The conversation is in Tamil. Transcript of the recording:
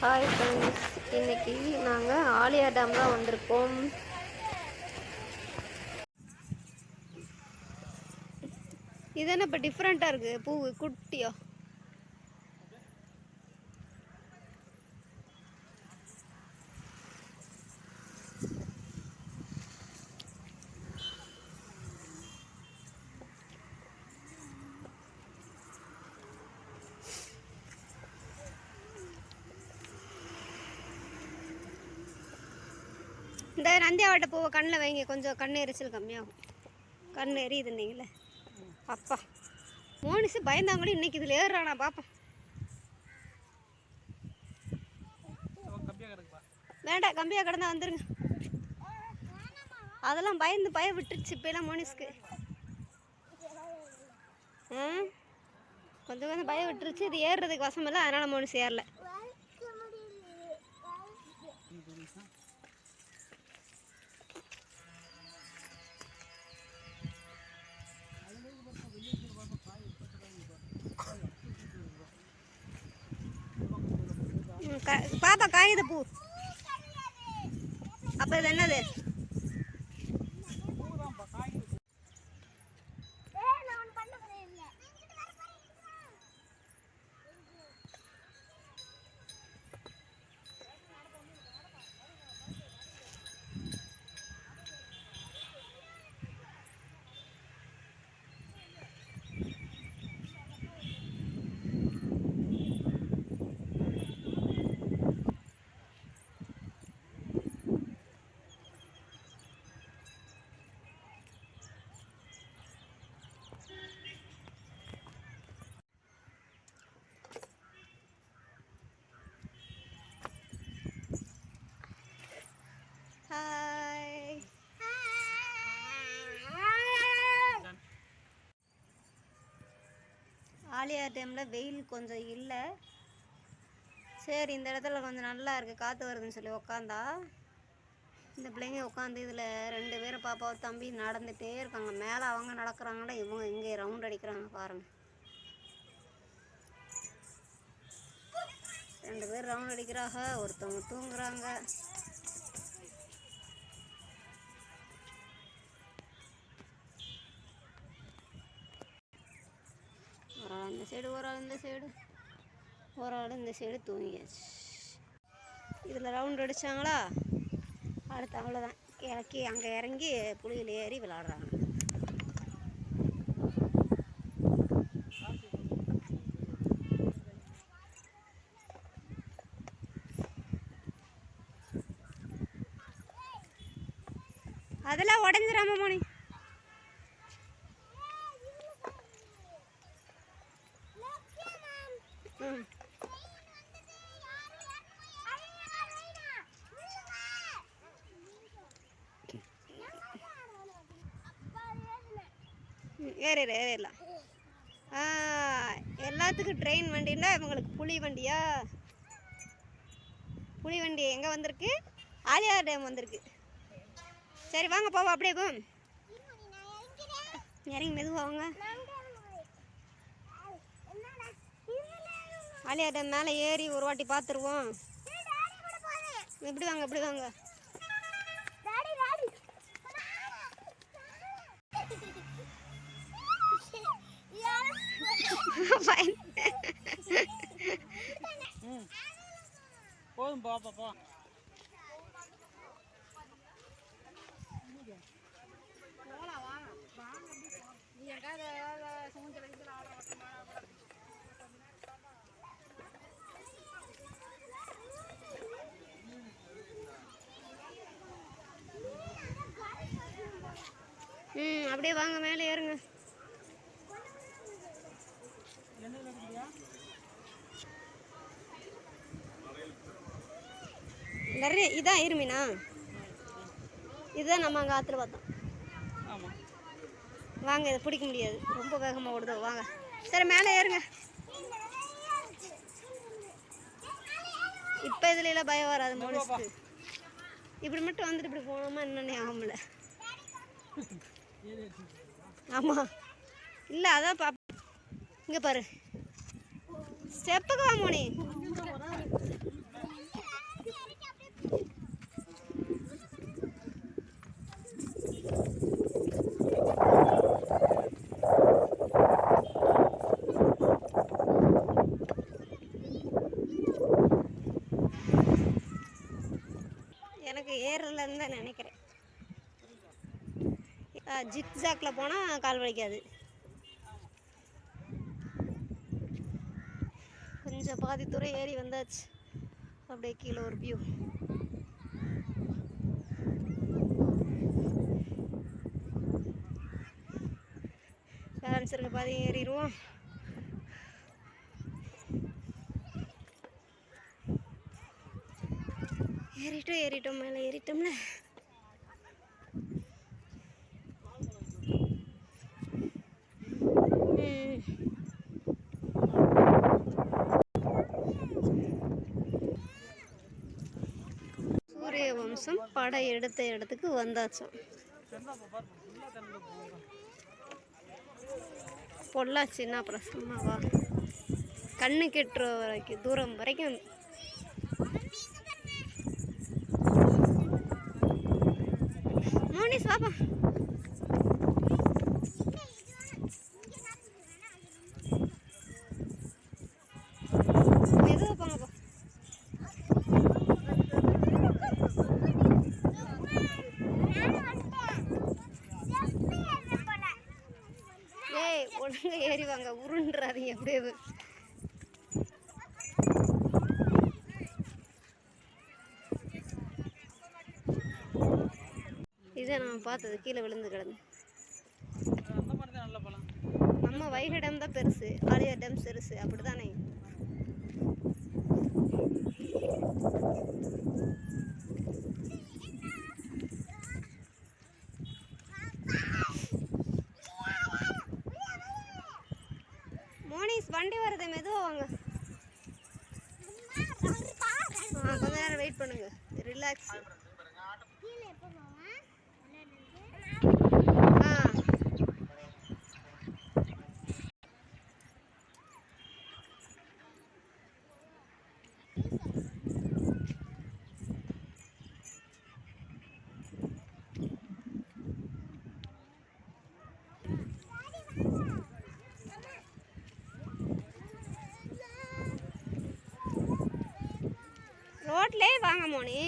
ஹாய் ஃப்ரெண்ட்ஸ் இன்னைக்கு நாங்கள் ஆலியா டேம் தான் வந்திருக்கோம். இது என்ன இப்போ டிஃப்ரெண்ட்டாக இருக்குது பூ குட்டியா? இந்த நந்தியாவட்ட பூவை கண்ணில் வைங்க. கொஞ்சம் கண் எரிச்சல் கம்மியாகும். கண் எரியுதுன்னீங்களே அப்பா. மோனிஸு பயந்தாங்களும் இன்னைக்கு இதில் ஏறுறானா பார்ப்பேன் வேண்டாம் கம்பியாக கிடந்தா வந்துருங்க. அதெல்லாம் பயந்து பய விட்டுருச்சு இப்போலாம் மோனிஸ்க்கு. ஆ? கொஞ்சம் கொஞ்சம் பயம் விட்டுருச்சு இது ஏறுறதுக்கு வசமில்லை அதனால் மோனிஸ் ஏறல. பாப்பா காயுது பூ. அப்போ இது என்னது ஹாய் ஆலியா டைமில் வெயில் கொஞ்சம் இல்லை. சரி இந்த இடத்துல கொஞ்சம் நல்லா இருக்குது காற்று வருதுன்னு சொல்லி உக்காந்தா. இந்த பிள்ளைங்க உட்காந்து இதில் ரெண்டு பேரும் பாப்பாவை தம்பி நடந்துகிட்டே இருக்காங்க. மேலே அவங்க நடக்கிறாங்களா இவங்க இங்கே ரவுண்ட் அடிக்கிறாங்க பாருங்கள் ரெண்டு பேர் ரவுண்ட் அடிக்கிறாங்க ஒருத்தவங்க தூங்குறாங்க. சைடு ஒரு ஆள் இந்த சைடு. ஒரு ஆள் இந்த சைடு தூங்கியாச்சு. இதில் ரவுண்ட் அடித்தாங்களா அடுத்து அவ்வளோதான் இறக்கி அங்கே இறங்கி புளியில் ஏறி விளாடுறாங்க அதெல்லாம் உடஞ்சிராம மோனி ம் ஏறு ஏறிடு ஏறிடலாம். எல்லாத்துக்கும் ட்ரெயின் வண்டின்னா இவங்களுக்கு புலி வண்டியா? புலி வண்டி எங்கே வந்திருக்கு? ஆலியார் டேம் வந்திருக்கு. சரி வாங்க போவோம் அப்படியே போ இறங்கி மெதுவாங்க ஆலியார் டேம் மேலே ஏறி ஒரு வாட்டி பார்த்துருவோம் இப்படி வாங்க இப்படி வாங்க. போதும் போ போ ம் அப்படியே வாங்க மேலே ஏறுங்க. நிறைய இதான் இருமினா. இதுதான் நம்ம அங்கே ஆற்றுல பார்த்தோம். ஆமாம் வாங்க இதை பிடிக்க முடியாது. ரொம்ப வேகமாக ஓடுதோ. வாங்க. சரி மேலே ஏறுங்க. இப்போ இதுல எல்லாம் பயம் வராது மோனிஸ்க்கு. இப்படி மட்டும் வந்துட்டு இப்படி போனோமா என்னன்னு ஆகல ஆமாம் இல்லை அதான் பாப் இங்கே பாரு. ஸ்டெப்புக்கு வா மோனி. ஏறலன்னு தான் நினைக்கிறேன். ஜிக்ஜாக்கில் போனால் கால் வலிக்காது. கொஞ்சம் பாதி தூரம் ஏறி வந்தாச்சு. அப்படியே கீழே ஒரு வியூ பேலன்ஸ் இருக்க பாதி ஏறிடுவோம். ஏறிட்டோம் ஏறிட்டோம் மேலே ஏறிட்டோம்ல. சூரிய வம்சம் படம் எடுத்த இடத்துக்கு வந்தாச்சும் பொள்ளாச்சின்னா அப்புறம் சும்மாவா கண்ணு கெட்டுற வரைக்கும் தூரம் வரைக்கும் மோனிஸ் வாப்பா மெதுவாக ஏய் ஒழுங்கா ஏறிவாங்க உருண்டுறாதீங்க அப்படியே. இதுதான் நம்ம பார்த்தது கீழே விழுந்து கிடந்து. நம்ம வைகை டேம் தான் பெருசு. ஆலியா டேம் சிறுசு. அப்படிதானே மோனிஸ் வண்டி வருது. மெதுவாக வாங்க. கொஞ்ச நேரம் வெயிட் பண்ணுங்க. ரிலாக்ஸ் ஆ வாங்க மோனி.